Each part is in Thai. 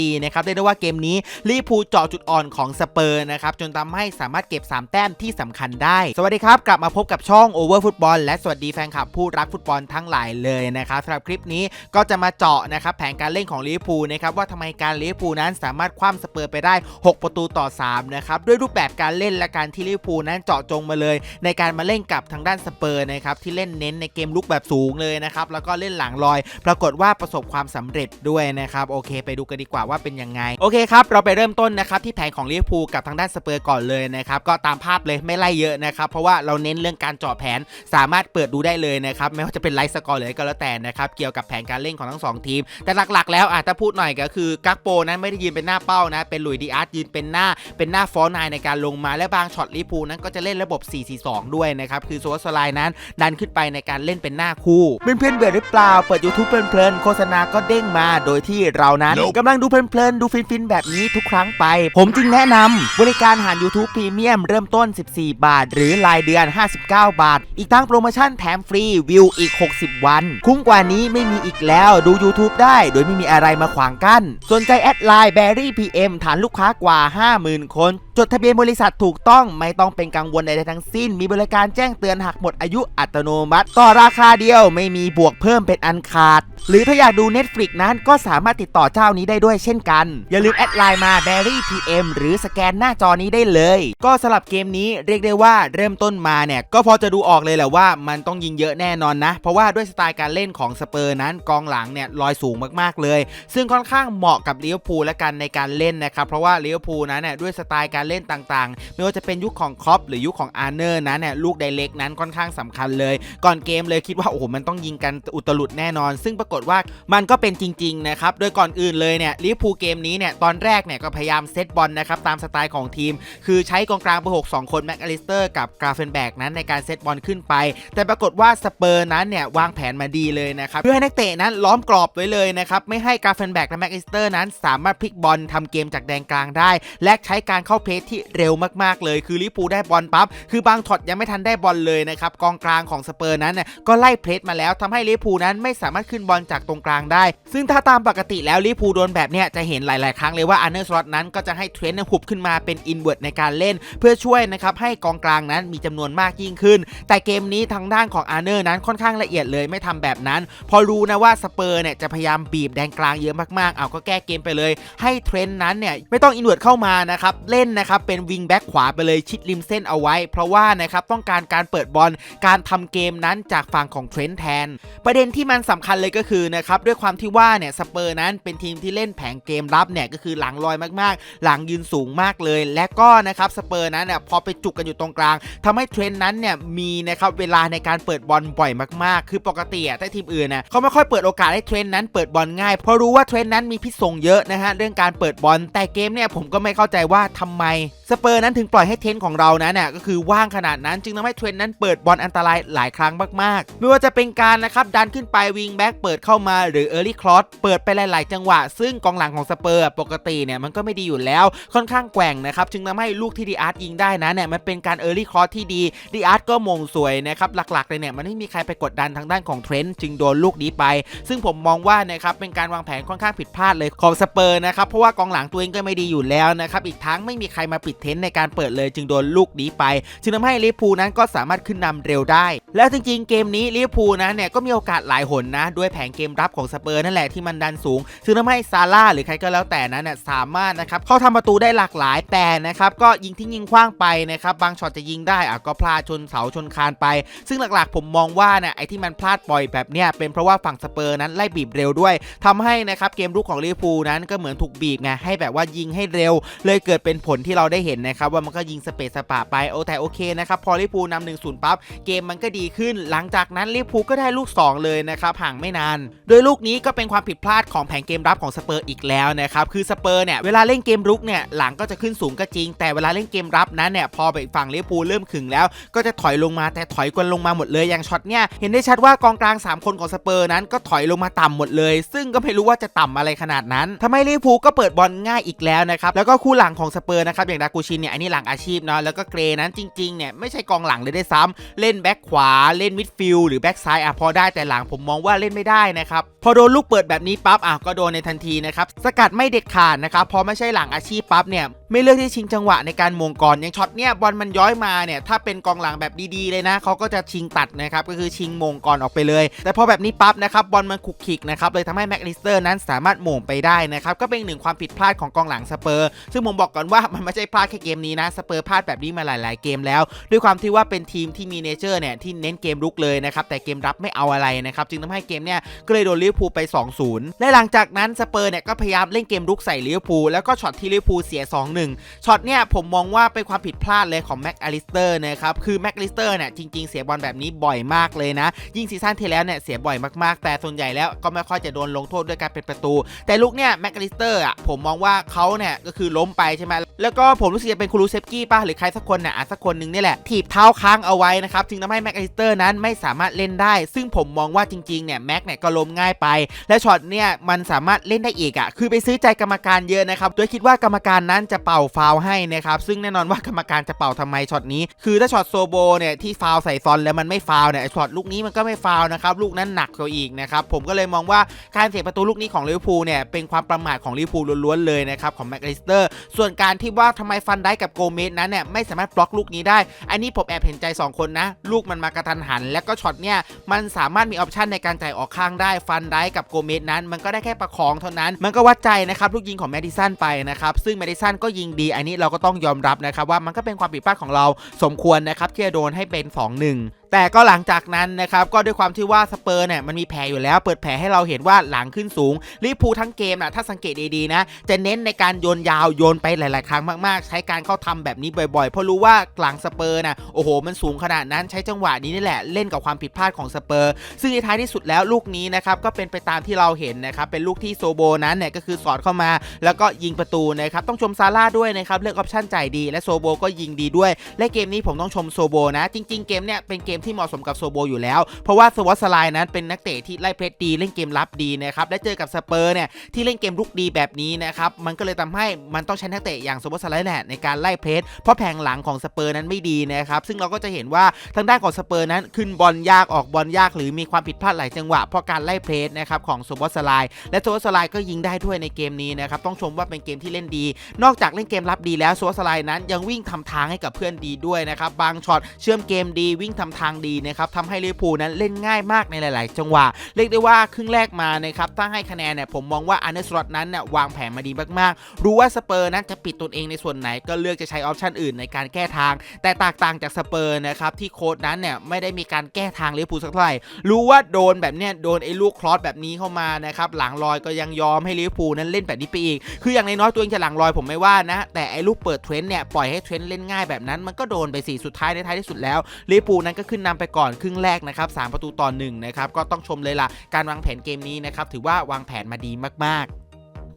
ดีนะครับเรียกได้ว่าเกมนี้ลิเวอร์พูเจาะจุดอ่อนของสเปอร์นะครับจนทำให้สามารถเก็บ 3 แต้มที่สำคัญได้ สวัสดีครับ กลับมาพบกับช่อง Over Football และสวัสดีแฟนคลับผู้รักฟุตบอลทั้งหลายเลยนะครับสำหรับคลิปนี้ก็จะมาเจาะนะครับแผนการเล่นของลิเวอร์พูนะครับว่าทำไมการลิเวอร์พูนั้นสามารถคว่ำสเปอร์ไปได้ 6 ประตูต่อ3นะครับด้วยรูปแบบการเล่นและการที่ลิเวอร์พูนั้นเจาะจงมาเลย ในการมาเล่นกับทางด้านสเปอร์นะครับที่เล่นเน้นในเกมลุกแบบสูงเลยนะครับแล้วก็เล่นหลังลอย ปรากฏว่าประสบความสำเร็จด้วยนะครับโอเค ไปดูกันดีกว่าว่าเป็นยังไง โอเคครับ เราไปเริ่มต้นนะครับที่แผนของลิเวอร์พูลกับทางด้านสเปอร์ก่อนเลยนะครับก็ตามภาพเลยไม่ไล่เยอะนะครับเพราะว่าเราเน้นเรื่องการเจาะแผนสามารถเปิดดูได้เลยนะครับไม่ว่าจะเป็นไลฟ์สกอร์เลยก็แล้วแต่นะครับเกี่ยวกับแผนการเล่นของทั้งสองทีม แต่หลักๆ แล้วอาจจะพูดหน่อยก็คือกักโปนั้นไม่ได้ยืนเป็นหน้าเป้านะเป็นหลุยส์ดีอาร์ตยืนเป็นหน้าเป็นหน้าฟอร์นายในการลงมาและบางช็อตลิเวอร์พูลนั้นก็จะเล่นระบบ 4-4-2 ด้วยนะครับคือโซสไลน์นั้นดันขึ้นไปในการเล่นเป็นหน้าคู่เพื่อนๆเบื่อหรือเปล่าเปิด YouTube เพลินๆโฆษณาก็เด้งมาโดยที่เรานั้น Nope กำลังดูเพลินๆ ดูฟินๆ แบบนี้ทุกครั้งไป ผมจึงแนะนำบริการหาร YouTube Premium เริ่มต้น 14 บาท หรือรายเดือน 59 บาท อีกทั้งโปรโมชั่นแถมฟรีวิวอีก 60 วัน คุ้มกว่านี้ไม่มีอีกแล้วดู YouTube ได้ โดยไม่มีอะไรมาขวางกั้นสนใจแอดไลน์ Berry PM ฐานลูกค้ากว่า 50,000 คนจดทะเบียนบริษัทถูกต้องไม่ต้องเป็นกังวลใดๆทั้งสิ้น มีบริการแจ้งเตือนหากหมดอายุอัตโนมัติ ต่อราคาเดียวไม่มีบวกเพิ่มเป็นอันขาด หรือถ้าอยากดู Netflix นั้นก็สามารถติดต่อเจ้านี้ได้ด้วยเช่นกัน อย่าลืมแอดไลน์มา Berry PM หรือสแกนหน้าจอนี้ได้เลย ก็สำหรับเกมนี้เรียกได้ว่าเริ่มต้นมาเนี่ย ก็พอจะดูออกเลยแหละว่ามันต้องยิงเยอะแน่นอนนะ เพราะว่าด้วยสไตล์การเล่นของสเปอร์นั้นกองหลังเนี่ยลอยสูงมากๆเลย ซึ่งค่อนข้างเหมาะกับลิเวอร์พูลและกันในการเล่นนะครับเพราะว่าลิเวพูนั้นเนี่ยด้วยสไตล์การเล่นต่างๆ ไม่ว่าจะเป็นยุคของครอปหรือยุคของอาร์เนอร์นั้นเนี่ยลูกไดเล็กนั้นค่อนข้างสำคัญเลย ก่อนเกมเลยคิดว่าโอ้โหมันต้องยิงกันอุตลุดแน่นอน ซึ่งปรากฏว่ามันก็เป็นจริงๆนะครับโดยก่อนอื่นเลยเนี่ยลิเวอร์พูเกมนี้เนี่ยตอนแรกเนี่ยก็พยายามเซตบอลนะครับตามสไตล์ของทีม คือใช้กองกลางเบอร์หกสองคนแม็กอลิสเตอร์กับกราเฟนแบกนั้นในการเซตบอลขึ้นไป แต่ปรากฏว่าสเปอร์นั้นเนี่ยวางแผนมาดีเลยนะครับเพื่อให้นักเตะนั้นล้อมกรอบไว้เลยนะครับไม่ให้กราเฟนแบกและแม็กอลิสเตอร์นั้นสามารถพลิกบอลทำเกมจากแดนกลางได้ และใช้การเข้าเพลสที่เร็วมากๆเลย คือลิเวอร์พูได้บอลปั๊บคือบางช็อตยังไม่ทันได้บอลเลยนะครับกองกลางของสเปอร์นั้นเนี่ยก็ไล่เพลสมาแล้วทำให้ลิเวอร์พูนั้นไม่สามารถขึ้นบอลจากตรงกลางได้ ซึ่งถ้าตามปกติแล้วลิเวอร์พูโดนแบบเนี้ยจะเห็นหลาย ๆ ครั้งเลยว่าอันเนอร์สล็อตนั้นก็จะให้เทรนต์หุบขึ้นมาเป็นอินเว r ร์ในการเล่น เพื่อช่วยนะครับให้กองกลางนั้นมีจำนวนมากยิ่งขึ้น แต่เกมนี้ทางด้านของอาร์เนอร์นั้นค่อนข้างละเอียดเลยไม่ทำแบบนั้น พอรู้นะว่าสเปอร์เนี่ยจะพยายามบีบแดนกลางเยอะมากๆ เอาก็แก้เกมไปเลย ให้เทรนต์นั้นเนี่ยไม่ต้องอินเว r ร์เข้ามานะครับเล่นนะนะครับเป็นวิงแบ็กขวาไปเลยชิดริมเส้นเอาไว้ เพราะว่านะครับต้องการการเปิดบอลการทำเกมนั้นจากฝั่งของเทรนต์แทน ประเด็นที่มันสำคัญเลยก็คือนะครับด้วยความที่ว่าเนี่ยสเปอร์นั้นเป็นทีมที่เล่นแผงเกมรับเนี่ยก็คือหลังลอยมากๆ หลังยืนสูงมากเลย และก็นะครับสเปอร์นั้นเนี่ยพอไปจุกกันอยู่ตรงกลางทำให้เทรนด์นั้นเนี่ยมีนะครับเวลาในการเปิดบอลบ่อยมากๆ คือปกติอะถ้าทีมอื่นนะเขาไม่ค่อยเปิดโอกาสให้เทรนนั้นเปิดบอลง่ายเพราะรู้ว่าเทรนนั้นมีพิษสงเยอะนะฮะเรื่องการเปิดบอลแต่เกมเนี่ยผมก็ไม่เข้าใจว่าทำไมสเปอร์นั้นถึงปล่อยให้เทรนด์ของเรานั้นเนี่ยก็คือว่างขนาดนั้นจึงทำให้เทรนด์นั้นเปิดบอลอันตรายหลายครั้งมากๆ ไม่ว่าจะเป็นการนะครับดันขึ้นไปวิงแบ็กเปิดเข้ามาหรือเออร์ลี่คลอสเปิดไปหลาย ๆ จังหวะ ซึ่งกองหลังของสเปอร์ปกติเนี่ยมันก็ไม่ดีอยู่แล้วค่อนข้างแกว่งนะครับจึงทำให้ลูกที่ดีอาร์ตยิงได้นะเนี่ยมันเป็นการเออร์ลี่คลอสที่ดีดีอาร์ตก็มงสวยนะครับหลัก ๆ เลยเนี่ยมันไม่มีใครไปกดดันทางด้านของเทรนด์จึงโดนลูกนี้ไป ซึ่งผมมองว่านะครับเป็นการวางแผนค่อนข้างผิดพลาดเลยของสเปอร์นะครับเพราะว่ากองหลังตัวเองก็ไม่ดีอยู่แล้วนะครับอีกทั้งไม่มีใครมาปิดเทนต์ในการเปิดเลยจึงโดนลูกนี้ไป จึงทำให้ลิเวอร์พูลนั้นก็สามารถขึ้นนำเร็วได้ แล้วจริงๆเกมนี้ลิเวอร์พูลนะเนี่ยก็มีโอกาสหลายหนนะ ด้วยแผงเกมรับของสเปอร์นั่นแหละที่มันดันสูงซึ่งทำให้ซาร่าหรือใครก็แล้วแต่นั้นเนี่ยสามารถนะครับเข้าทำประตูได้หลากหลายแต่นะครับก็ยิงที่ยิงคว้างไปนะครับบางช็อตจะยิงได้อะก็พลาดชนเสาชนคานไป ซึ่งหลักๆ ผมมองว่าเนี่ยไอ้ที่มันพลาดปล่อยแบบเนี้ยเป็นเพราะว่าฝั่งสเปอร์นั้นไล่บีบเร็วด้วยทำให้นะครับเกมรุกของลิเวอร์พูลนั้นก็เหมือนถูกบีบไงให้แบบว่ายิงให้เร็ว เลยเกิดเป็นผลที่เราได้เห็นนะครับว่ามันก็ยิงสเปซสปะไปโอ้แต่โอเคนะครับพอลิพูนำหนึ่งศูนย์ปั๊บเกมมันก็ดีขึ้น หลังจากนั้นลิพูก็ได้ลูก 2 เลยนะครับห่างไม่นาน โดยลูกนี้ก็เป็นความผิดพลาดของแผงเกมรับของสเปอร์อีกแล้วนะครับคือสเปอร์เนี่ยเวลาเล่นเกมรุกเนี่ยหลังก็จะขึ้นสูงก็จริง แต่เวลาเล่นเกมรับนั้นเนี่ยพอไปฝั่งลิพูเริ่มขึงแล้ว ก็จะถอยลงมาแต่ถอยกวนลงมาหมดเลยอย่างช็อตเนี่ยเห็นได้ชัดว่ากองกลาง 3 คนของสเปอร์นั้นก็ถอยลงมาต่ำหมดเลย ซึ่งก็ไม่รู้ว่าจะต่ำอะไรขนาดนั้นทำให้ลิพูก็เปิดบอลง่ายอีกแล้วนะครับแล้วก็คู่หลังของสเปอร์นะครับนะครับอย่างดากูชินเนี่ยอันนี้หลังอาชีพเนาะแล้วก็เกรนั้นจริงๆเนี่ยไม่ใช่กองหลังเลยได้ซ้ำเล่นแบ็คขวาเล่นมิดฟิลด์หรือแบ็คซ้ายอะพอได้แต่หลังผมมองว่าเล่นไม่ได้นะครับพอโดนลูกเปิดแบบนี้ปั๊บอะก็โดนในทันทีนะครับสกัดไม่เด็ดขาดนะครับพอไม่ใช่หลังอาชีพปั๊บเนี่ยไม่เลือกที่ชิงจังหวะในการมงกรอนอย่างช็อตเนี่ยบอลมันย้อยมาเนี่ยถ้าเป็นกองหลังแบบดีๆเลยนะเขาก็จะชิงตัดนะครับก็คือชิงมงกรอนออกไปเลย แต่พอแบบนี้ปั๊บนะครับบอลมันขุกขิกนะครับเลยทำให้แม็กลิสเตอร์นั้นสามารถมงไปได้นะครับก็เป็นหนึ่งความผิดพลาดของกองหลังสเปอร์ ซึ่งผมบอกก่อนว่ามันไม่ใช่พลาดแค่เกมนี้นะสเปอร์พลาดแบบนี้มาหลาย ๆ เกมแล้ว ด้วยความที่ว่าเป็นทีมที่มีเนเจอร์เนี่ยที่เน้นเกมรุกเลยนะครับแต่เกมรับไม่เอาอะไรนะครับจึงทำให้เกมเนี่ยก็เลยโดนลิเวอร์พูลไป 2-0 และหลังจากนั้นสเปอร์เนี่ยก็พยายามเล่นเกมรุกใส่ลิเวอร์พูลแล้วก็ช็อตที่ลิเวอร์พูลเสีย 2-1 ช็อตเนี่ยผมมองว่าเป็นความผิดพลาดเลยของแม็กอลิสเตอร์นะครับคือแม็กอลิสเตอร์เนี่ยจริง ๆ เสียบอลแบบนี้บ่อยมากเลยนะ ยิ่งซีซั่นที่แล้วเนี่ยเสียบ่อยมากๆ แต่ส่วนใหญ่แล้วก็ไม่ค่อยจะโดนลงโทษด้วยการเป็นประตู แต่ลูกเนี่ยแม็กอลิสเตอร์อะผมมองว่าเขาเนี่ยก็คือล้มไปใช่ไหมแล้วก็ผมรู้สึกจะเป็นคูรูเซฟกี้ป่ะหรือใครสักคนเนี่ยอะสักคนหนึ่งนี่แหละถีบเท้าค้างเอาไว้นะครับจึงทำให้แม็กอลิสเตอร์นั้นไม่สามารถเล่นได้ ซึ่งผมมองว่าจริงๆเนี่ยแม็กเนี่ยก็ล้มง่ายไป และช็อตเนี่ยมันสามารถเล่นได้อีกอะคือไปซื้อใจกรรมการเยอะนะครับโดยคิดว่ากรรมการนั้นจะเป่าฟาวให้นะครับซึ่งแน่นอนว่ากรรมการจะเป่าทำไมช็อตนี้ คือถ้าช็อตโซโบเนี่ยที่ฟาวใส่ซอนแล้วมันไม่ฟาวเนี่ยช็อตลูกนี้มันก็ไม่ฟาวนะครับลูกนั้นหนักกว่าอีกนะครับผมก็เลยมองว่าการเสียประตูลูกนี้ของลิเวอร์พูลเนี่ยเป็นความประมาทของลิเวอร์พูลล้วนๆเลยนะครับของแม็กอลิสเตอร์ส่วนการที่ว่าทำไมฟันได้กับโกเมสนั้นเนี่ยไม่สามารถบล็อกลูกนี้ได้ อันนี้ผมแอบเห็นใจ 2 คนนะ ลูกมันมากระทันหัน แล้วก็ช็อตเนี่ยมันสามารถมีออปชันในการจ่ายออกข้างได้ฟันได้กับโกเมสนั้น มันก็ได้แค่ประคองเท่านั้น มันก็วัดใจนะครับลูกยิงของแมดิสันไปนะครับซึ่งแมดิสันก็ยิงดี อันนี้เราก็ต้องยอมรับนะครับว่ามันก็เป็นความผิดพลาดของเราสมควรนะครับที่จะโดนให้เป็น 2-1 แต่ก็หลังจากนั้นนะครับก็ด้วยความที่ว่าสเปอร์เนี่ยมันมีแผลอยู่แล้ว เปิดแผลให้เราเห็นว่าหลังขึ้นสูงลิเวอร์พูทั้งเกมนะถ้าสังเกตดีๆนะ จะเน้นในการโยนยาวโยนไปหลาย ๆ ครั้งมากๆ ใช้การเข้าทำแบบนี้บ่อยๆ เพราะรู้ว่าหลังสเปอร์นะโอ้โห มันสูงขนาดนั้นใช้จังหวะนี้นี่แหละเล่นกับความผิดพลาดของสเปอร์ ซึ่งในท้ายที่สุดแล้วลูกนี้นะครับก็เป็นไปตามที่เราเห็นนะครับเป็นลูกที่โซโบนั้นเนี่ยก็คือสอดเข้ามา แล้วก็ยิงประตูนะครับต้องชมซาร่าด้วยนะครับเลือกออปชั่นจ่ายดีและโซโบก็ยิงดีด้วย และเกมนี้ผมต้องชมโซโบนะ จริง ๆ เกมเนี่ยเป็นเกมที่เหมาะสมกับโซโบอยู่แล้ว เพราะว่าสวอตสไลน์นั้นเป็นนักเตะที่ไล่เพลสดีเล่นเกมรับดีนะครับและเจอกับสเปอร์เนี่ยที่เล่นเกมรุกดีแบบนี้นะครับมันก็เลยทำให้มันต้องใช้นักเตะอย่างสวอตสไลน์แหละในการไล่เพลสเพราะแผงหลังของสเปอร์นั้นไม่ดีนะครับซึ่งเราก็จะเห็นว่าทางด้านของสเปอร์นั้นขึ้นบอลยากออกบอลยากหรือมีความผิดพลาดหลายจังหวะเพราะการไล่เพลสนะครับของสวอตสไลน์และสวอตสไลน์ก็ยิงได้ด้วยในเกมนี้นะครับต้องชมว่าเป็นเกมที่เล่นดี นอกจากเล่นเกมรับดีแล้วสวอตสไลน์นั้นยังวิ่งทำทางให้กับเพื่อนดีด้วยนะครับบางช็อตเชื่อมเกมดีวิ่งทำทางดีนะครับทำให้ลิเวอร์พูลนั้นเล่นง่ายมากในหลาย ๆ จังหวะ เรียกได้ว่าครึ่งแรกมานะครับถ้าให้คะแนนเนี่ยผมมองว่าอันเดอร์สล็อตนั้นเนี่ยวางแผนมาดีมาก ๆ รู้ว่าสเปอร์นั้นจะปิดตนเองในส่วนไหนก็เลือกจะใช้ออปชันอื่นในการแก้ทาง แต่แตกต่างจากสเปอร์นะครับที่โค้ดนั้นเนี่ยไม่ได้มีการแก้ทางลิเวอร์พูลสักเท่าไหร่รู้ว่าโดนแบบเนี้ยโดนไอ้ลูกคลอสแบบนี้เข้ามานะครับหลังลอยก็ยังยอมให้ลิเวอร์พูลนั้นเล่นแบบนี้ไปอีก คืออย่างน้อยตัวเองจะหลังลอยผมไม่ว่านะ แต่ไอ้ลูกเปิดเทรนด์เนี่ยปล่อยให้เทรนด์เล่นง่ายแบบนั้นมันก็โดนไปสี่สุดท้ายในท้ายที่สุดแล้วลิเวอร์พูลนั้นก็ขึ้นนำไปก่อนครึ่งแรกนะครับสามประตูต่อหนึ่งนะครับก็ต้องชมเลยล่ะการวางแผนเกมนี้นะครับถือว่าวางแผนมาดีมากๆ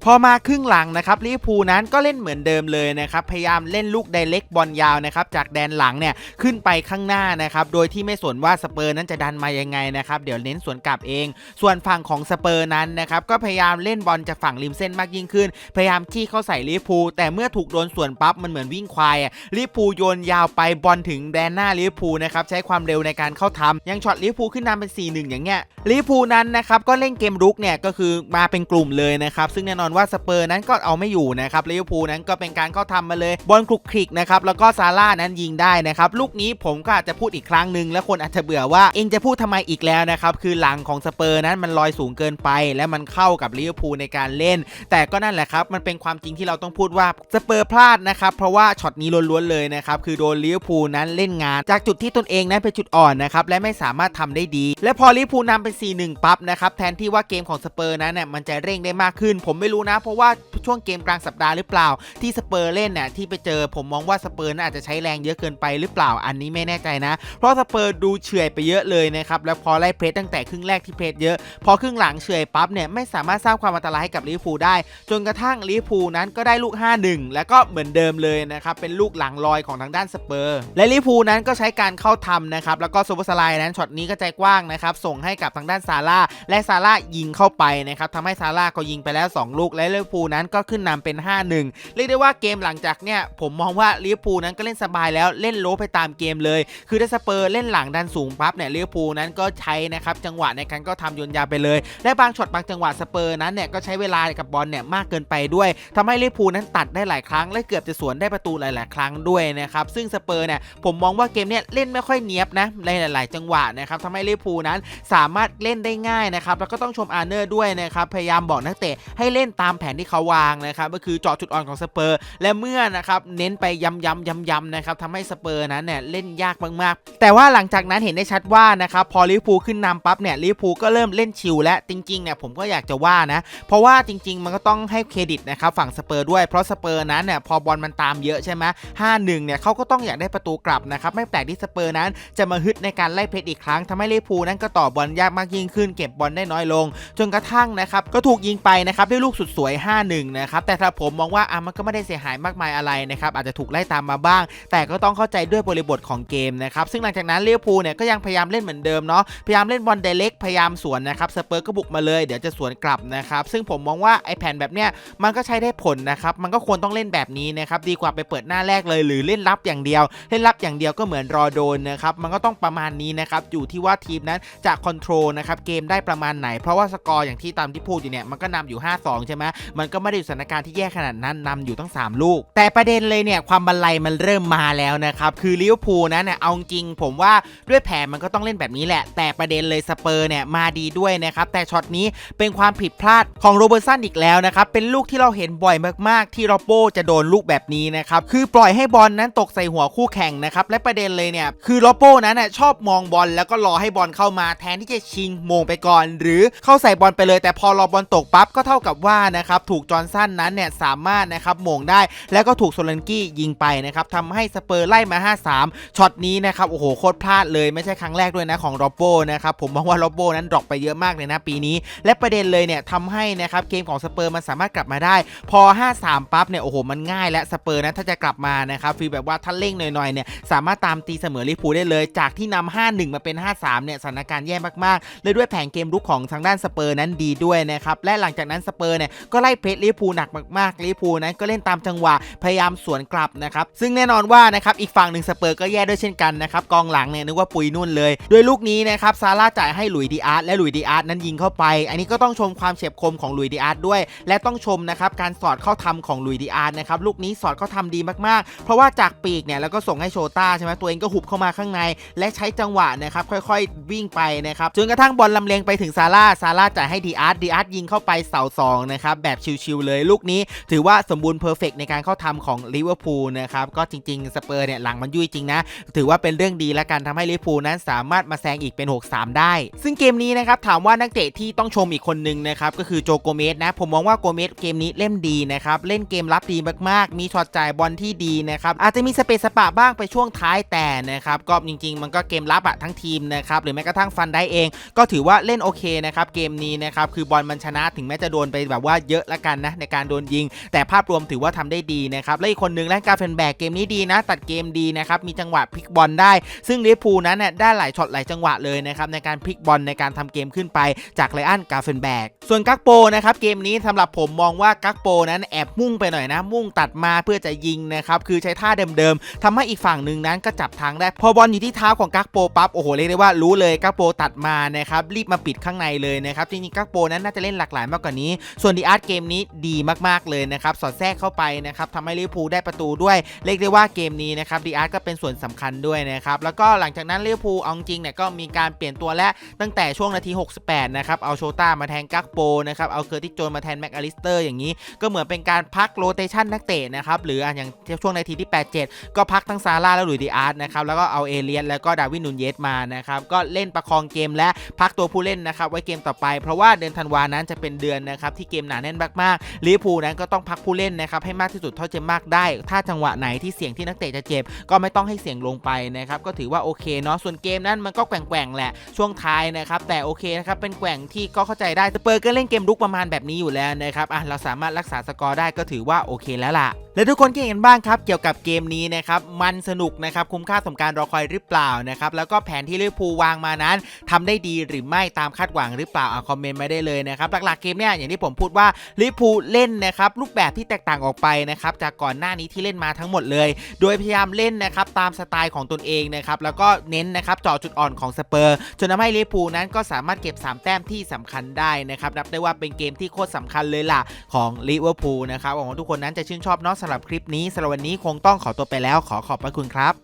พอมาครึ่งหลังนะครับลิเวอร์พูลนั้นก็เล่นเหมือนเดิมเลยนะครับพยายามเล่นลูกไดเล็กบอลยาวนะครับจากแดนหลังเนี่ยขึ้นไปข้างหน้านะครับโดยที่ไม่สนว่าสเปอร์นั้นจะดันมายังไงนะครับเดี๋ยวเน้นสวนกลับเอง ส่วนฝั่งของสเปอร์นั้นนะครับก็พยายามเล่นบอลจากฝั่งริมเส้นมากยิ่งขึ้น พยายามจี้เข้าใส่ลิเวอร์พูลแต่เมื่อถูกโดนส่วนปั๊บมันเหมือนวิ่งควายลิเวอร์พูลโยนยาวไปบอลถึงแดนหน้าลิเวอร์พูลนะครับใช้ความเร็วในการเข้าทำยังช็อตลิเวอร์พูลขึ้นนำเป็น 4-1 อย่างเงี้ยลิเวอร์พูลนั้นนะครับก็เล่นเกมรุกเนี่ยก็คือมาเป็นกลุ่มเลยนะครับซึ่งแน่นอนว่าสเปอร์นั้นก็เอาไม่อยู่นะครับลิเวอร์พูลนั้นก็เป็นการเข้าทำมาเลยบอลคลุกคลิกนะครับแล้วก็ซาร่านั้นยิงได้นะครับลูกนี้ผมก็อาจจะพูดอีกครั้งหนึ่งแล้วคนอาจจะเบื่อว่าเองจะพูดทำไมอีกแล้วนะครับคือหลังของสเปอร์นั้นมันลอยสูงเกินไป และมันเข้ากับลิเวอร์พูลในการเล่น แต่ก็นั่นแหละครับมันเป็นความจริงที่เราต้องพูดว่าสเปอร์พลาดนะครับเพราะว่าช็อตนี้ล้วนๆเลยนะครับคือโดนลิเวอร์พูลนั้นเล่นงาน จากจุดที่ตนเองนั้นเป็นจุดอ่อนนะครับและไม่สามารถทำได้ดี และพอลิเวอร์พูลนำเป็น4-1ปั๊บนะครับแทนที่ว่าเกมของสเปอร์นั้นเนี่ยมันจะเร่งได้มากขึ้น ผมไม่รู้นะ เพราะว่าช่วงเกมกลางสัปดาห์หรือเปล่า ที่สเปอร์เล่นเนี่ยที่ไปเจอผมมองว่าสเปอร์น่าจะใช้แรงเยอะเกินไปหรือเปล่าอันนี้ไม่แน่ใจนะ เพราะสเปอร์ดูเฉื่อยไปเยอะเลยนะครับแล้วพอไล่เพรสตั้งแต่ครึ่งแรกที่เพรสเยอะ พอครึ่งหลังเฉื่อยปั๊บเนี่ยไม่สามารถสร้างความอันตรายให้กับลิเวอร์พูลได้ จนกระทั่งลิเวอร์พูลนั้นก็ได้ลูก 5-1 แล้วก็เหมือนเดิมเลยนะครับเป็นลูกหลังลอยของทางด้านสเปอร์ และลิเวอร์พูลนั้นก็ใช้การเข้าทำนะครับแล้วก็โซบสไลน์นั้นช็อตนี้ก็ใจกว้างนะครับส่งให้กับทางด้านซาร่าและซาร่ายิงเข้าไปนะครับทำให้ซาร่าก็ยิงไปแล้ว 2 ลูกลูกและลิเวอร์พูลนั้นก็ขึ้นนำเป็น 5-1 เรียกได้ว่าเกมหลังจากเนี่ยผมมองว่าลิเวอร์พูลนั้นก็เล่นสบายแล้วเล่นโลไปตามเกมเลย คือถ้าสเปอร์เล่นหลังดันสูงปั๊บเนี่ยลิเวอร์พูลนั้นก็ใช้นะครับจังหวะในการก็ทำโยนยาไปเลย และบางช็อตบางจังหวะสเปอร์นั้นเนี่ยก็ใช้เวลากับบอลเนี่ยมากเกินไปด้วยทำให้ลิเวอร์พูลนั้นตัดได้หลายครั้งและเกือบจะสวนได้ประตูหลาย ๆ ครั้งด้วยนะครับซึ่งสเปอร์เนี่ยผมมองว่าเกมเนี่ยเล่นไม่ค่อยเนียบนะในหลาย ๆ จังหวะนะครับทำให้ลิเวอร์พูลนั้นสามารถเล่นได้ง่ายนะครับแล้วก็ต้องชมอาร์เนอร์ด้วยนะครับพยายามบอกนักเตะให้เล่นตามแผนที่เขาวางนะครับก็คือเจาะจุดอ่อนของสเปอร์ และเมื่อนะครับเน้นไปย้ำย้ำย้ำย้ำนะครับทำให้สเปอร์นั้นเนี่ยเล่นยากมากๆ แต่ว่าหลังจากนั้นเห็นได้ชัดว่านะครับพอลิเวอร์พูลขึ้นนำปั๊บเนี่ยลิเวอร์พูลก็เริ่มเล่นชิลและจริงๆเนี่ยผมก็อยากจะว่านะ เพราะว่าจริง ๆ มันก็ต้องให้เครดิตนะครับฝั่งสเปอร์ด้วยเพราะสเปอร์นั้นเนี่ยพอบอลมันตามเยอะใช่ไหมห้าหนึ่งเนี่ยเขาก็ต้องอยากได้ประตูกลับนะครับไม่แปลกที่สเปอร์นั้นจะมาฮึดในการไล่เพชรอีกครั้งทำให้ลิเวอร์พูลนั้นก็ต่อบอลยากมากยิ่งขึ้น เก็บบอลได้น้อยลง จนกระทั่งนะครับก็ถูกยิงไปนะครับด้วยลูกสุดสวย 5-1 นะครับ แต่ถ้าผมมองว่าอะมันก็ไม่ได้เสียหายมากมายอะไรนะครับ อาจจะถูกไล่ตามมาบ้าง แต่ก็ต้องเข้าใจด้วยบริบทของเกมนะครับ ซึ่งหลังจากนั้นเลิเวอร์พูเนี่ยก็ยังพยายามเล่นเหมือนเดิมเนาะ พยายามเล่นบอลเดเล็ก พยายามสวนนะครับ สเปอร์ก็บุกมาเลย เดี๋ยวจะสวนกลับนะครับ ซึ่งผมมองว่าไอแผนแบบเนี้ยมันก็ใช้ได้ผลนะครับ มันก็ควรต้องเล่นแบบนี้นะครับ ดีกว่าไปเปิดหน้าแรกเลย หรือเล่นรับอย่างเดียว เล่นรับอย่างเดียวก็เหมือนรอโดนนะครับ มันก็ต้องประมาณนี้นะครับ อยู่ที่ว่าทีมนั้นจะคอนโทรลนะครับ เกมได้ประมาณไหน เพราะว่าสกอร์อย่างที่ตามที่พูดอยู่เนี่ย มันก็นำอยู่ 5-2ใช่ไหมมันก็ไม่ได้อยู่สถานการณ์ที่แย่ขนาดนั้นนำอยู่ตั้ง 3 ลูก แต่ประเด็นเลยเนี่ยความบันไลมันเริ่มมาแล้วนะครับคือลิเวอร์พูลนั้นเนี่ยเอาจริงผมว่าด้วยแผนมันก็ต้องเล่นแบบนี้แหละ แต่ประเด็นเลยสเปอร์เนี่ยมาดีด้วยนะครับแต่ช็อตนี้เป็นความผิดพลาดของโรเบิร์ตสันอีกแล้วนะครับเป็นลูกที่เราเห็นบ่อยมากๆ ที่โรโบจะโดนลูกแบบนี้นะครับคือปล่อยให้บอลนั้นตกใส่หัวคู่แข่งนะครับและประเด็นเลยเนี่ยคือโรโบนั้นน่ะชอบมองบอลแล้วก็รอให้บอลเข้ามาแทนที่จะชิงมงไปก่อน หรือเข้าใส่บอลไปเลย แต่พอรอบอลตกปั๊บก็เท่ากับว่านะครับถูกจอร์นสันนั้นเนี่ยสามารถนะครับโมงได้ แล้วก็ถูกโซลันกี้ยิงไปนะครับทำให้สเปอร์ไล่มา 5-3 ช็อตนี้นะครับโอ้โหโคตรพลาดเลยไม่ใช่ครั้งแรกด้วยนะของโรโบนะครับผมมองว่าโรโบนั้นดรอปไปเยอะมากเลยนะปีนี้ และประเด็นเลยเนี่ยทำให้นะครับเกมของสเปอร์มันสามารถกลับมาได้ พอ 5-3 ปั๊บเนี่ยโอ้โหมันง่ายและสเปอร์นะถ้าจะกลับมานะครับฟีลแบบว่าถ้าเร่งหน่อยๆเนี่ยสามารถตามตีเสมอลิเวอร์พูได้เลย จากที่นำ5-1 มาเป็น 5-3 เนี่ยสถานการณ์แย่มากๆเลยด้วยแผนเกมรุกของทางด้านสเปอร์นั้นดีด้วยนะครับและหลังจากนั้นสเปอร์เนี่ยก็ไล่เพชรลิพูหนักมากๆลิพูนั้นก็เล่นตามจังหวะพยายามสวนกลับนะครับซึ่งแน่นอนว่านะครับอีกฝั่งหนึ่งสเปอร์ก็แย่ด้วยเช่นกันนะครับกองหลังเนี่ยนึกว่าปุยนุ่นเลยด้วยลูกนี้นะครับซาร่าจ่ายให้หลุยดีอาร์ตและหลุยดีอาร์ตนั้นยิงเข้าไป อันนี้ก็ต้องชมความเฉียบคมของหลุยดีอาร์ตด้วย และต้องชมนะครับการสอดเข้าทำของหลุยดีอาร์ตนะครับลูกนี้สอดเข้าทำดีมากๆ เพราะว่าจากปีกเนี่ยแล้วก็ส่งให้โชต้าใช่ไหมตัวเองก็หุบเข้ามาข้างใน และใช้จังหวะนะครับค่อยๆ วิ่งไปนะครับจนกระทั่งบอลลำเลงไปถึงซาร่าซาร่าจ่ายให้ดีอาร์ตดีอาร์ตยิงเข้าไปเสาสองนะครับแบบชิวๆเลยลูกนี้ถือว่าสมบูรณ์เพอร์เฟกในการเข้าทำของลิเวอร์พูลนะครับก็จริงๆสเปอร์เนี่ยหลังมันยุ่ยจริงนะ ถือว่าเป็นเรื่องดีและกันทำให้ลิเวอร์พูลนั้นสามารถมาแซงอีกเป็น 6-3 ได้ ซึ่งเกมนี้นะครับถามว่านักเตะที่ต้องชมอีกคนนึงนะครับก็คือโจโกเมสนะผมมองว่าโกเมสเกมนี้เล่นดีนะครับเล่นเกมรับดีมากๆ มีช็อตจ่ายบอลที่ดีนะครับอาจจะมีสเปซสปะบ้างไปช่วงท้ายแต่นะครับก็จริง ๆ มันก็เกมรับอะทั้งทีมนะครับหรือแม้กระทั่งฟันได้เอง ก็ถือว่าเล่นโอเคนะครับเกมนี้นะครับคือบอลมันชนะถึงแม้จะโดนไปแบบว่าเยอะละกันนะในการโดนยิง แต่ภาพรวมถือว่าทำได้ดีนะครับและอีกคนนึงแลนกาเฟนแบกเกมนี้ดีนะ ตัดเกมดีนะครับมีจังหวะพลิกบอลได้ ซึ่งลิเวอร์พูลนั้นเนี่ยได้หลายช็อตหลายจังหวะเลยนะครับในการพลิกบอลในการทำเกมขึ้นไปจากไลอันกาเฟนแบกส่วนกักโปนะครับเกมนี้สำหรับผมมองว่ากักโปนั้นแอบมุ่งไปหน่อยนะ มุ่งตัดมาเพื่อจะยิงนะครับคือใช้ท่าเดิมๆทำให้อีกฝั่งหนึ่งนั้นก็จับทางได้พอบอลอยู่ที่เท้าของกักโปปั๊บโอ้โหเรียกได้ว่ารู้เลยกักโปตัดมานะครับรีบมาปิดข้างในเลยนะครับจริงๆกักโปนั้นน่าจะเล่นหลากหลายมากกว่านี้ ส่วนดีอาร์ตเกมนี้ดีมากๆเลยนะครับสอดแทรกเข้าไปนะครับทำให้ลิเวอร์พูลได้ประตูด้วยเรียกได้ว่าเกมนี้นะครับดีอาร์ตก็เป็นส่วนสำคัญด้วยนะครับแล้วก็หลังจากนั้นลิเวอร์พูลเอาจริงเนี่ยก็มีการเปลี่ยนตัวและตั้งแต่ช่วงนาที 68 นะครับเอาโชต้ามาแทนกักโปนะครับเอาเคอร์ติโจนมาแทนแม็กอลิสเตอร์อย่างนี้ ก็เหมือนเป็นการพักโรเตชันนักเตะนะครับหรืออย่างช่วงนาทีที่ 87 ก็พักทั้งซาร่าและหลุยดีอาร์ตนะครับแล้วก็เอาเอเลียนแล้วก็ดาวินนูนเยสมานะครับก็เล่นประคองเกมและพักตัวผู้เล่นนะครับไว้เกมต่อไป เพราะว่าเดือนธันวานั้นจะเป็นเดือนนะครับที่เกมหนาแน่นมากๆลิเวอร์พูลนั้นก็ต้องพักผู้เล่นนะครับให้มากที่สุดเท่าจะมากได้ ถ้าจังหวะไหนที่เสี่ยงที่นักเตะจะเจ็บ ก็ไม่ต้องให้เสี่ยงลงไปนะครับก็ถือว่าโอเคเนาะส่วนเกมนั้นมันก็แกว่งๆแหละช่วงท้ายนะครับแต่โอเคนะครับเป็นแกว่งที่ก็เข้าใจได้สเปอร์ก็เล่นเกมลุกประมาณแบบนี้อยู่แล้วนะครับอะเราสามารถรักษาสกอร์ได้ก็ถือว่าโอเคแล้วล่ะและทุกคนคิดเห็นบ้างครับเกี่ยวกับเกมนี้นะครับมันสนุกนะครับคุ้มค่าสมการรอคอยหรือเปล่านะครับแล้วก็แผนที่ลิเวอร์พูลวางมานั้นทำได้ดีหรือไม่ตามคาดหวังหรือเปล่าอะคอมเมนต์มาได้เลยนะครับหลักๆเกมเนี่ยอย่างที่ผมพูดว่าลิพูเล่นนะครับรูปแบบที่แตกต่างออกไปนะครับจากก่อนหน้านี้ที่เล่นมาทั้งหมดเลย โดยพยายามเล่นนะครับตามสไตล์ของตนเองนะครับแล้วก็เน้นนะครับเจาะจุดอ่อนของสเปอร์จนทำให้ลิพูนั้นก็สามารถเก็บ 3 แต้มที่สำคัญได้นะครับนับได้ว่าเป็นเกมที่โคตรสำคัญเลยล่ะของลิเวอร์พูลนะครับหวังว่าทุกคนนั้นจะชื่นชอบเนาะสำหรับคลิปนี้สำหรับวันนี้คงต้องขอตัวไปแล้วขอขอบพระคุณครับ